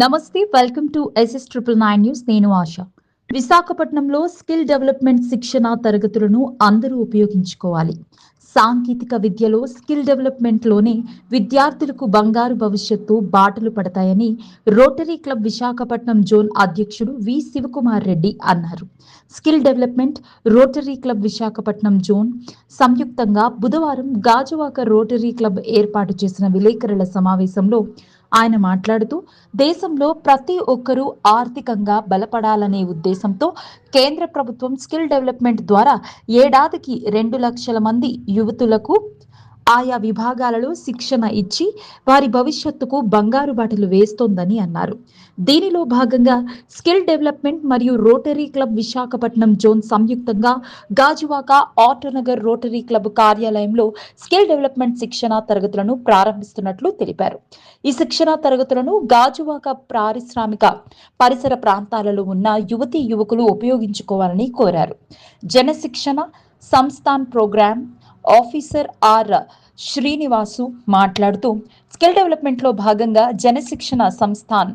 నమస్తే welcome to SS triple nine news నేను ఆశ. విశాఖపట్నంలో స్కిల్ డెవలప్మెంట్ శిక్షణ తరగతులను అందరూ ఉపయోగించుకోవాలి. సాంకేతిక విద్యలో స్కిల్ డెవలప్మెంట్లోనే విద్యార్థులకు బంగారు భవిష్యత్తు బాటలు పడతాయని రోటరీ క్లబ్ విశాఖపట్నం జోన్ అధ్యక్షుడు వి శివకుమార్ రెడ్డి అన్నారు. Skill development Rotary Club Visakhapatnam zone సంయుక్తంగా బుధవారం గాజువాక రోటరీ క్లబ్ ఏర్పాటు చేసిన విలేకరుల సమావేశంలో ఆయన మాట్లాడుతూ దేశంలో ప్రతి ఒక్కరూ ఆర్థికంగా బలపడాలనే ఉద్దేశంతో కేంద్ర ప్రభుత్వం స్కిల్ డెవలప్మెంట్ ద్వారా ఏడాదికి రెండు లక్షల మంది యువతులకు ఆయా విభాగాలలో శిక్షణ ఇచ్చి వారి భవిష్యత్తుకు బంగారు బాటలు వేస్తోందని అన్నారు. దీనిలో భాగంగా స్కిల్ డెవలప్మెంట్ మరియు రోటరీ క్లబ్ విశాఖపట్నం జోన్ సంయుక్తంగా గాజువాక ఆటోనగర్ రోటరీ క్లబ్ కార్యాలయంలో స్కిల్ డెవలప్మెంట్ శిక్షణ తరగతులను ప్రారంభిస్తున్నట్లు తెలిపారు. ఈ శిక్షణ తరగతులను గాజువాక పారిశ్రామిక పరిసర ప్రాంతాలలో ఉన్న యువతీ యువకులు ఉపయోగించుకోవాలని కోరారు. Jan Shikshan Sansthan program officer R Srinivasu మాట్లాడుతూ స్కిల్ డెవలప్మెంట్లో భాగంగా జనశిక్షణ సంస్థాన్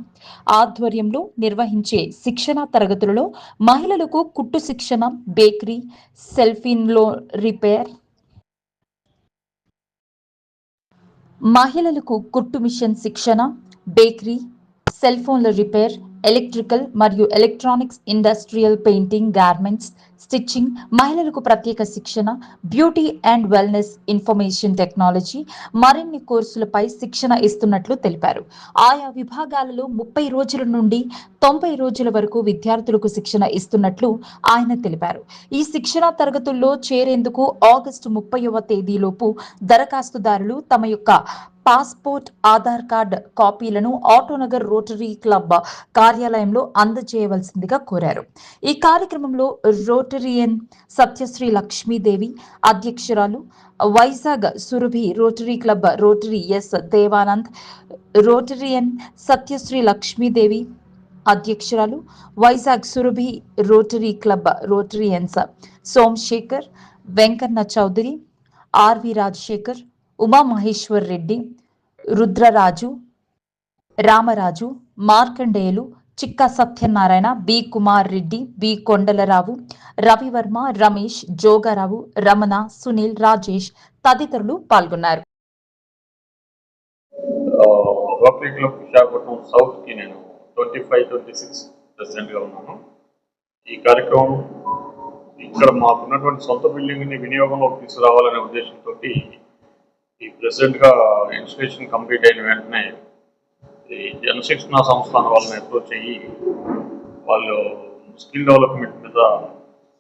ఆధ్వర్యంలో నిర్వహించే శిక్షణ తరగతులలో మహిళలకు కుట్టు శిక్షణ బేకరీ సెల్ఫీన్లో రిపేర్ మహిళలకు కుట్టు మిషన్ శిక్షణ బేకరీ సెల్ ఫోన్ల రిపేర్ ఎలక్ట్రికల్ మరియు electronics industrial painting garments stitching మహిళలకు ప్రత్యేక శిక్షణ beauty and wellness information technology మరిన్ని కోర్సులపై శిక్షణ ఇస్తున్నట్లు తెలిపారు. ఆయా విభాగాలలో ముప్పై రోజుల నుండి తొంభై రోజుల వరకు విద్యార్థులకు శిక్షణ ఇస్తున్నట్లు ఆయన తెలిపారు. ఈ శిక్షణ తరగతుల్లో చేరేందుకు ఆగస్టు ముప్పైవ తేదీలోపు దరఖాస్తుదారులు తమ యొక్క పాస్పోర్ట్ ఆధార్ కార్డ్ కాపీలను ఆటోనగర్ రోటరీ క్లబ్ కార్యాలయంలో అందజేయవలసిందిగా కోరారు. ఈ కార్యక్రమంలో రోటరియన్ సత్యశ్రీ లక్ష్మీదేవి అధ్యక్షురాలు Vizag Surabhi Rotary Club Rotary S Devanand Rotarian Satyasri Lakshmidevi అధ్యక్షురాలు Vizag Surabhi Rotary Club Rotarians Somasekhar Venkanna Chowdary RV Rajasekhar Uma Maheshwar Reddy Rudraraju Ramaraju Markandeyulu Chikka Satyanarayana B. Kumar Reddy B. Kondalarao Ravivarma Ramesh Jogarao Ramana Sunil Rajesh తదితరులు పాల్గొన్నారు. Rotary Visakhapatnam సౌత్కి నేను twenty five twenty six president ఉన్నాను. ఈ కార్యక్రమం ఇక్కడ మాకున్నటువంటి సొంత బిల్డింగ్ని వినియోగంలోకి తీసుకురావాలనే ఉద్దేశంతో ఈ ప్రెసిడెంట్గా ఇన్స్టిట్యూషన్ కంప్లీట్ అయిన వెంటనే ఈ జనశిక్షణ సంస్థాన వాళ్ళని అప్రోచ్ అయ్యి వాళ్ళు స్కిల్ డెవలప్మెంట్ మీద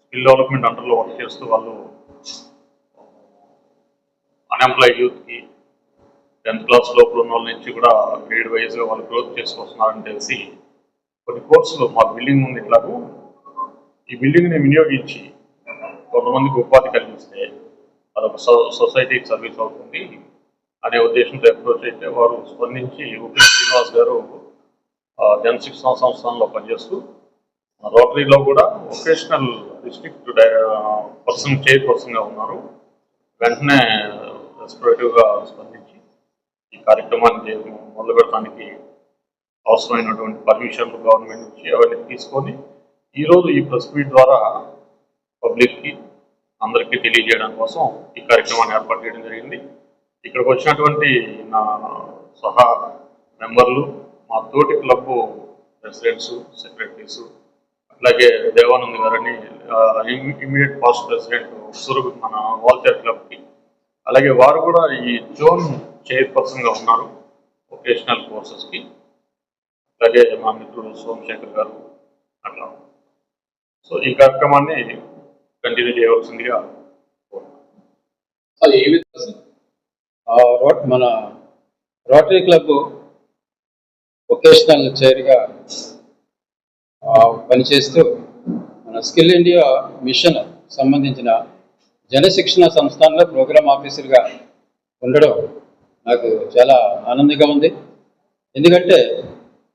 స్కిల్ డెవలప్మెంట్ అండర్లో వర్క్ చేస్తూ వాళ్ళు అన్ఎంప్లాయిడ్ యూత్కి టెన్త్ క్లాస్ లోపల ఉన్న వాళ్ళ నుంచి కూడా గ్రేడ్ వైజ్గా వాళ్ళు గ్రోత్ చేసుకొస్తున్నారని తెలిసి కొన్ని కోర్సులు మా బిల్డింగ్ ఉంది ఇట్లాగూ ఈ బిల్డింగ్ని వినియోగించి కొంతమందికి ఉపాధి కలిగిస్తే అదొక సొ- సొసైటీకి సర్వీస్ అవుతుంది. అనే ఉద్దేశంతో అప్రోచ్ అయితే వారు స్పందించి ఉపి శ్రీనివాస్ గారు జనశిక్షణ సంస్థానంలో పనిచేస్తూ రోటరీలో కూడా వొకేషనల్ డిస్ట్రిక్ట్ పర్సన్ చైర్పర్సన్గా ఉన్నారు. వెంటనే రెస్పిరేటివ్గా స్పందించి ఈ కార్యక్రమాన్ని మొదలు పెట్టడానికి అవసరమైనటువంటి పర్మిషన్లు గవర్నమెంట్ నుంచి అవన్నీ తీసుకొని ఈరోజు ఈ ప్రెస్ మీట్ ద్వారా పబ్లిక్కి అందరికీ తెలియజేయడం కోసం ఈ కార్యక్రమాన్ని ఏర్పాటు చేయడం జరిగింది. ఇక్కడికి వచ్చినటువంటి నా సహా మెంబర్లు మా తోటి క్లబ్ ప్రెసిడెంట్స్ సెక్రటరీస్ అట్లాగే దేవానంద్ గారని ఇమీడియట్ పాస్ట్ ప్రెసిడెంట్ సురభి మన వాల్తేర్ క్లబ్కి. అలాగే వారు కూడా ఈ జోన్ చైర్పర్సన్గా ఉన్నారు వొకేషనల్ కోర్సెస్కి అలాగే మా మిత్రుడు సోమశేఖర్ గారు అట్లా. సో ఈ కార్యక్రమాన్ని కంటిన్యూ చేయవలసిందిగా కోరుతున్నాను. మన రోటరీ క్లబ్ వొకేషనల్ చైర్గా పనిచేస్తూ మన స్కిల్ ఇండియా మిషన్ సంబంధించిన జనశిక్షణ సంస్థానంలో ప్రోగ్రామ్ ఆఫీసర్గా ఉండడం నాకు చాలా ఆనందంగా ఉంది. ఎందుకంటే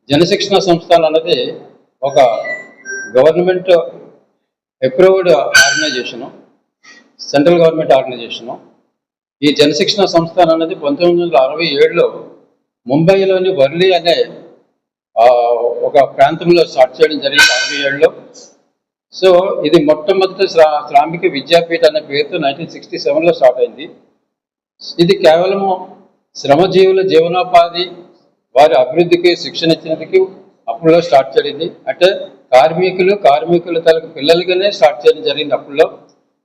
జనశిక్షణ సంస్థానం అన్నది ఒక government approved organisation central government organisation ఈ జనశిక్షణ సంస్థానం అనేది పంతొమ్మిది వందల అరవై ఏడులో ముంబైలోని వర్లీ అనే ఒక ప్రాంతంలో స్టార్ట్ చేయడం జరిగింది అరవై ఏళ్ళలో సో ఇది మొట్టమొదటి శ్రా శ్రామిక విద్యాపీఠ అనే పేరుతో నైన్టీన్ సిక్స్టీ సెవెన్లో స్టార్ట్ అయింది. ఇది కేవలము శ్రమజీవుల జీవనోపాధి వారి అభివృద్ధికి శిక్షణ ఇచ్చినందుకు అప్పుడులో స్టార్ట్ చేయండి అంటే కార్మికులు కార్మికుల తలకు పిల్లలుగానే స్టార్ట్ చేయడం జరిగింది అప్పుడులో.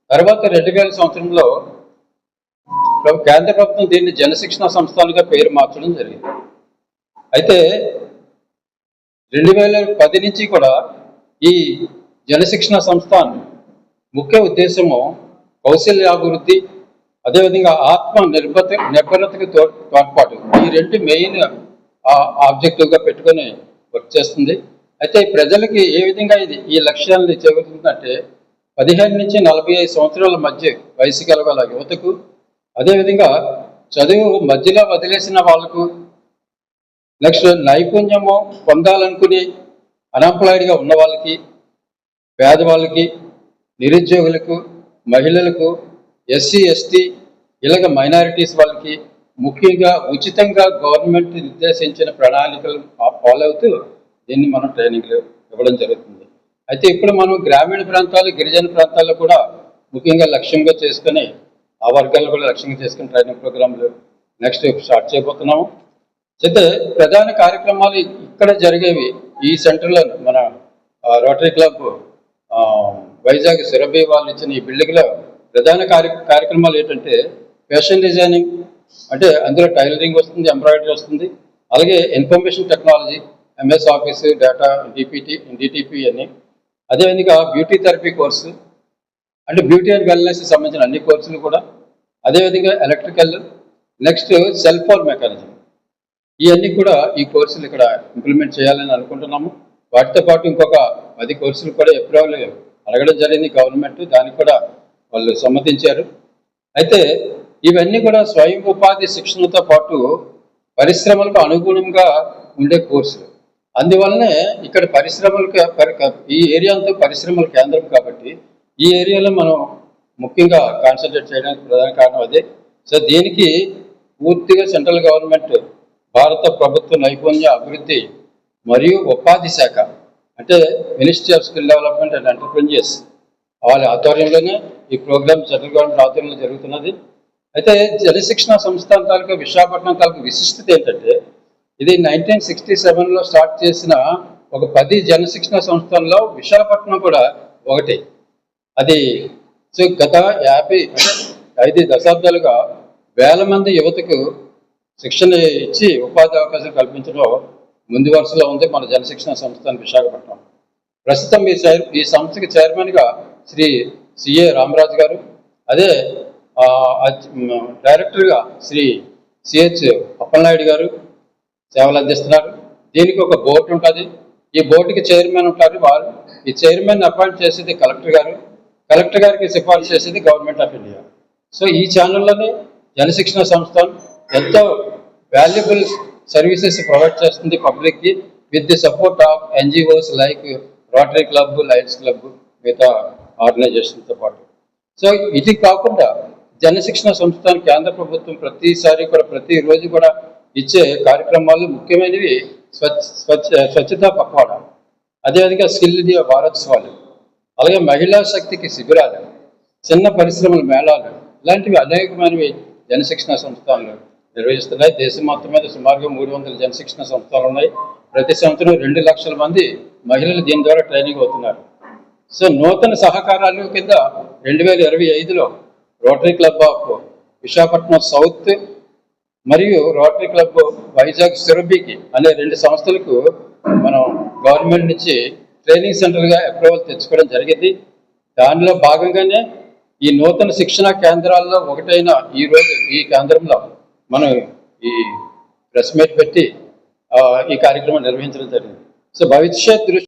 తర్వాత రెండు వేల సంవత్సరంలో కేంద్ర ప్రభుత్వం దీన్ని జనశిక్షణ సంస్థలుగా పేరు మార్చడం జరిగింది. అయితే రెండు వేల పది నుంచి కూడా ఈ జనశిక్షణ సంస్థ ముఖ్య ఉద్దేశము కౌశల్యాభివృద్ధి అదేవిధంగా ఆత్మ నిర్భత నిర్భరతకు తో తోడ్పాటు. ఈ రెండు మెయిన్ ఆబ్జెక్టివ్గా పెట్టుకొని వర్క్ చేస్తుంది. అయితే ప్రజలకి ఏ విధంగా ఇది ఈ లక్ష్యాలను చేరుతుందంటే పదిహేను నుంచి నలభై ఐదు సంవత్సరాల మధ్య వయసు గల యువతకు అదేవిధంగా చదువు మధ్యలో వదిలేసిన వాళ్ళకు నెక్స్ట్ నైపుణ్యము పొందాలనుకుని అన్ఎంప్లాయిడ్గా ఉన్న వాళ్ళకి పేదవాళ్ళకి నిరుద్యోగులకు మహిళలకు ఎస్సీ ఎస్టీ ఇలాగ మైనారిటీస్ వాళ్ళకి ముఖ్యంగా ఉచితంగా గవర్నమెంట్ నిర్దేశించిన ప్రణాళికలు ఫాలో అవుతూ దీన్ని మనం ట్రైనింగ్లు ఇవ్వడం జరుగుతుంది. అయితే ఇప్పుడు మనం గ్రామీణ ప్రాంతాలు గిరిజన ప్రాంతాల్లో కూడా ముఖ్యంగా లక్ష్యంగా చేసుకొని ఆ వర్గాలు కూడా లక్ష్యంగా చేసుకుని ట్రైనింగ్ ప్రోగ్రాంలు నెక్స్ట్ స్టార్ట్ చేయబోతున్నాము. అయితే ప్రధాన కార్యక్రమాలు ఇక్కడ జరిగేవి ఈ సెంటర్లో మన రోటరీ క్లబ్ వైజాగ్ సురభి వాళ్ళు ఇచ్చిన ఈ బిల్డింగ్లో ప్రధాన కార్య కార్యక్రమాలు ఏంటంటే ఫ్యాషన్ డిజైనింగ్ అంటే అందులో టైలరింగ్ వస్తుంది ఎంబ్రాయిడరీ వస్తుంది అలాగే information technology MS office data DPT DTP అని అదేవిధంగా బ్యూటీ థెరపీ కోర్సు అంటే బ్యూటీ అండ్ వెల్నెస్ సంబంధించిన అన్ని కోర్సులు కూడా. అదేవిధంగా electrical next cell phone mechanism. ఇవన్నీ కూడా ఈ కోర్సులు ఇక్కడ ఇంప్లిమెంట్ చేయాలని అనుకుంటున్నాము. వాటితో పాటు ఇంకొక పది కోర్సులు కూడా ఏప్రిల్ అడగడం జరిగింది గవర్నమెంట్ దానికి కూడా వాళ్ళు సమ్మతించారు. అయితే ఇవన్నీ కూడా స్వయం ఉపాధి శిక్షణతో పాటు పరిశ్రమలకు అనుగుణంగా ఉండే కోర్సులు. అందువల్లనే ఇక్కడ పరిశ్రమలకు ఈ ఏరియా అంతా పరిశ్రమల కేంద్రం కాబట్టి ఈ ఏరియాలో మనం ముఖ్యంగా కాన్సన్ట్రేట్ చేయడానికి ప్రధాన కారణం అదే. సో దీనికి పూర్తిగా సెంట్రల్ గవర్నమెంట్ భారత ప్రభుత్వ నైపుణ్య అభివృద్ధి మరియు ఉపాధి శాఖ అంటే ministry of skill development and entrepreneurs వాళ్ళ ఆధ్వర్యంలోనే ఈ ప్రోగ్రామ్ సెంట్రల్ గవర్నమెంట్ ఆధ్వర్యంలో జరుగుతున్నది. అయితే జలశిక్షణ సంస్థ తాలూకా విశాఖపట్నం తాలూకా విశిష్టత ఏంటంటే ఇది నైన్టీన్ సిక్స్టీ సెవెన్లో స్టార్ట్ చేసిన ఒక పది జనశిక్షణ సంస్థల్లో విశాఖపట్నం కూడా ఒకటి. అది సో గత యాభై ఐదు దశాబ్దాలుగా వేల మంది యువతకు శిక్షణ ఇచ్చి ఉపాధి అవకాశాలు కల్పించడం ముందు వరుసలో ఉంది మన జనశిక్షణ సంస్థ విశాఖపట్నం. ప్రస్తుతం ఈ ఈ సంస్థకి చైర్మన్గా శ్రీ సిఏ రామరాజు గారు అదే డైరెక్టర్గా శ్రీ సిహెచ్ అప్పలనాయుడు గారు సేవలు అందిస్తున్నారు. దీనికి ఒక బోర్డు ఉంటుంది. ఈ బోర్డుకి చైర్మన్ ఉంటారు వారు. ఈ చైర్మన్ అపాయింట్ చేసేది కలెక్టర్ గారు. కలెక్టర్ గారికి సిఫార్సు చేసేది గవర్నమెంట్ ఆఫ్ ఇండియా. సో ఈ ఛానల్లోనే జనశిక్షణ సంస్థ ఎంతో వాల్యుబుల్ సర్వీసెస్ ప్రొవైడ్ చేస్తుంది పబ్లిక్కి with the support of NGOs like Rotary Club Lions Club మిగతా ఆర్గనైజేషన్తో పాటు. సో ఇది కాకుండా జనశిక్షణ సంస్థ కేంద్ర ప్రభుత్వం ప్రతిసారి కూడా ప్రతిరోజు కూడా ఇచ్చే కార్యక్రమాలు ముఖ్యమైనవి స్వచ్ఛ స్వచ్ఛ స్వచ్ఛతా పక్వాడా. అదేవిధంగా స్కిల్ ఇండియా వారోత్సవాలు అలాగే మహిళా శక్తికి శిబిరాలు చిన్న పరిశ్రమల మేళాలు ఇలాంటివి అనేకమైనవి జనశిక్షణ సంస్థలు నిర్వహిస్తున్నాయి. దేశం మొత్తం మీద సుమారుగా మూడు వందల జనశిక్షణ సంస్థలు ఉన్నాయి. ప్రతి సంవత్సరం రెండు లక్షల మంది మహిళలు దీని ద్వారా ట్రైనింగ్ అవుతున్నారు. సో నూతన సహకారాలు కింద రెండు వేల ఇరవై ఐదులో Rotary Club of Visakhapatnam South మరియు రోటరీ క్లబ్ వైజాగ్ సురభికి అనే రెండు సంస్థలకు మనం గవర్నమెంట్ నుంచి ట్రైనింగ్ సెంటర్గా అప్రూవల్ తెచ్చుకోవడం జరిగింది. దానిలో భాగంగానే ఈ నూతన శిక్షణా కేంద్రాల్లో ఒకటైన ఈ రోజు ఈ కేంద్రంలో మనం ఈ ప్రెస్ మీట్ పెట్టి ఆ, ఈ కార్యక్రమం నిర్వహించడం జరిగింది. సో భవిష్యత్ దృష్టి